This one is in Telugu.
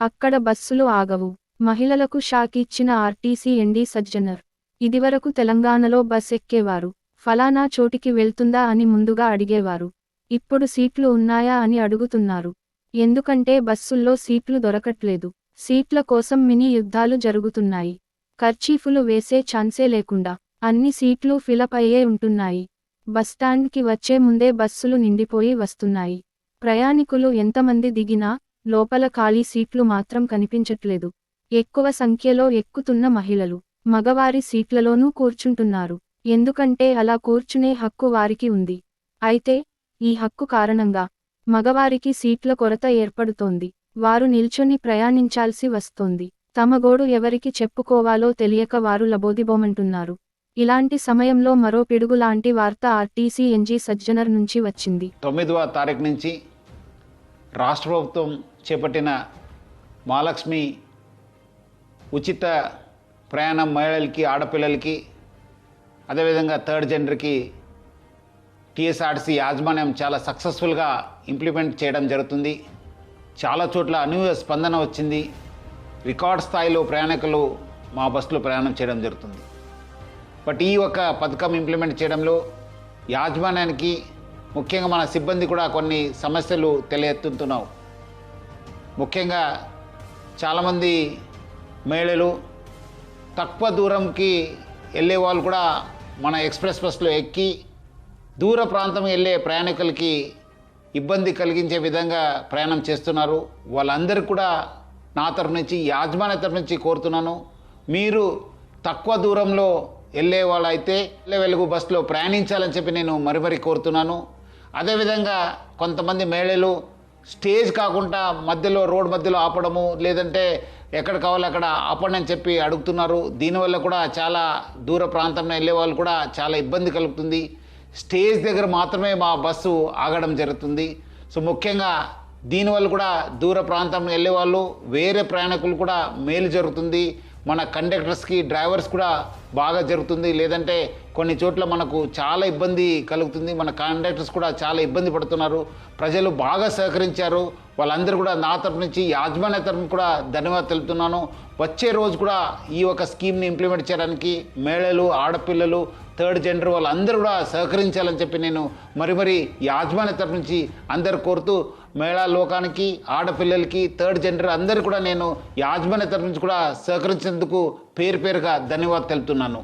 అక్కడ బస్సులు ఆగవు. మహిళలకు షాక్ ఇచ్చిన ఆర్టీసీ ఎండీ సజ్జనర్. ఇదివరకు తెలంగాణలో బస్ ఎక్కేవారు. ఫలానా చోటికి వెళ్తుందా అని ముందుగా అడిగేవారు. ఇప్పుడు సీట్లు ఉన్నాయా అని అడుగుతున్నారు. ఎందుకంటే బస్సుల్లో సీట్లు దొరకట్లేదు. సీట్ల కోసం మినీ యుద్ధాలు జరుగుతున్నాయి. కర్చీఫులు వేసే ఛాన్సే లేకుండా అన్ని సీట్లు ఫిలప్ అయ్యే ఉంటున్నాయి. బస్టాండ్కి వచ్చే ముందే బస్సులు నిండిపోయి వస్తున్నాయి. ప్రయాణికులు ఎంతమంది దిగినా లోపల ఖాళీ సీట్లు మాత్రం కనిపించట్లేదు. ఎక్కువ సంఖ్యలో ఎక్కుతున్న మహిళలు మగవారి సీట్లలోనూ కూర్చుంటున్నారు. ఎందుకంటే అలా కూర్చునే హక్కు వారికి ఉంది. అయితే ఈ హక్కు కారణంగా మగవారికి సీట్ల కొరత ఏర్పడుతోంది. వారు నిల్చొని ప్రయాణించాల్సి వస్తోంది. తమ గోడు ఎవరికి చెప్పుకోవాలో తెలియక వారు లబోదిబోమంటున్నారు. ఇలాంటి సమయంలో మరో పిడుగులాంటి వార్త ఆర్టీసీ ఎన్జీ సజ్జనర్ నుంచి వచ్చింది. తొమ్మిదవ తారీఖు నుంచి రాష్ట్ర ప్రభుత్వం చేపట్టిన మహాలక్ష్మి ఉచిత ప్రయాణం మహిళలకి ఆడపిల్లలకి అదేవిధంగా థర్డ్ జెండర్కి టీఎస్ఆర్టీసీ యాజమాన్యం చాలా సక్సెస్ఫుల్గా ఇంప్లిమెంట్ చేయడం జరుగుతుంది. చాలా చోట్ల అనూహ్య స్పందన వచ్చింది. రికార్డ్ స్థాయిలో ప్రయాణికులు మా బస్సులో ప్రయాణం చేయడం జరుగుతుంది. బట్ ఈ ఒక పథకం ఇంప్లిమెంట్ చేయడంలో యాజమాన్యానికి ముఖ్యంగా మన సిబ్బంది కూడా కొన్ని సమస్యలు తెలియెత్తుతున్నావు ముఖ్యంగా చాలామంది మహిళలు తక్కువ దూరంకి వెళ్ళే వాళ్ళు కూడా మన ఎక్స్ప్రెస్ బస్సులో ఎక్కి దూర ప్రాంతం వెళ్ళే ప్రయాణికులకి ఇబ్బంది కలిగించే విధంగా ప్రయాణం చేస్తున్నారు. వాళ్ళందరికీ కూడా నా తరఫు నుంచి యాజమాన్య తరఫు నుంచి కోరుతున్నాను మీరు తక్కువ దూరంలో వెళ్ళే వాళ్ళైతే వెళ్ళే వెలుగు బస్సులో ప్రయాణించాలని చెప్పి నేను మరి మరీ కోరుతున్నాను. అదేవిధంగా కొంతమంది మహిళలు స్టేజ్ కాకుండా మధ్యలో రోడ్ మధ్యలో ఆపడము లేదంటే ఎక్కడ కావాలి అక్కడ ఆపండి అని చెప్పి అడుగుతున్నారు. దీనివల్ల కూడా చాలా దూర ప్రాంతంలో వెళ్ళే వాళ్ళు కూడా చాలా ఇబ్బంది కలుగుతుంది. స్టేజ్ దగ్గర మాత్రమే మా బస్సు ఆగడం జరుగుతుంది. సో ముఖ్యంగా దీనివల్ల కూడా దూర ప్రాంతం వెళ్ళే వాళ్ళు వేరే ప్రయాణికులు కూడా మేలు జరుగుతుంది. మన కండక్టర్స్కి డ్రైవర్స్ కూడా బాగా జరుగుతుంది. లేదంటే కొన్ని చోట్ల మనకు చాలా ఇబ్బంది కలుగుతుంది. మన కండక్టర్స్ కూడా చాలా ఇబ్బంది పడుతున్నారు. ప్రజలు బాగా సహకరించారు. వాళ్ళందరూ కూడా నా తరపు నుంచి యాజమాన్య తరపు కూడా ధన్యవాదాలు తెలుపుతున్నాను. వచ్చే రోజు కూడా ఈ ఒక స్కీమ్ని ఇంప్లిమెంట్ చేయడానికి మహిళలు ఆడపిల్లలు థర్డ్ జెండర్ వాళ్ళందరూ కూడా సహకరించాలని చెప్పి నేను మరి మరి యాజమాన్య తరపు నుంచి అందరు కోరుతూ మహిళా లోకానికి ఆడపిల్లలకి థర్డ్ జెండర్ అందరు కూడా నేను యాజమాన్య తరఫు నుంచి కూడా సహకరించేందుకు పేరు పేరుగా ధన్యవాదాలు తెలుపుతున్నాను.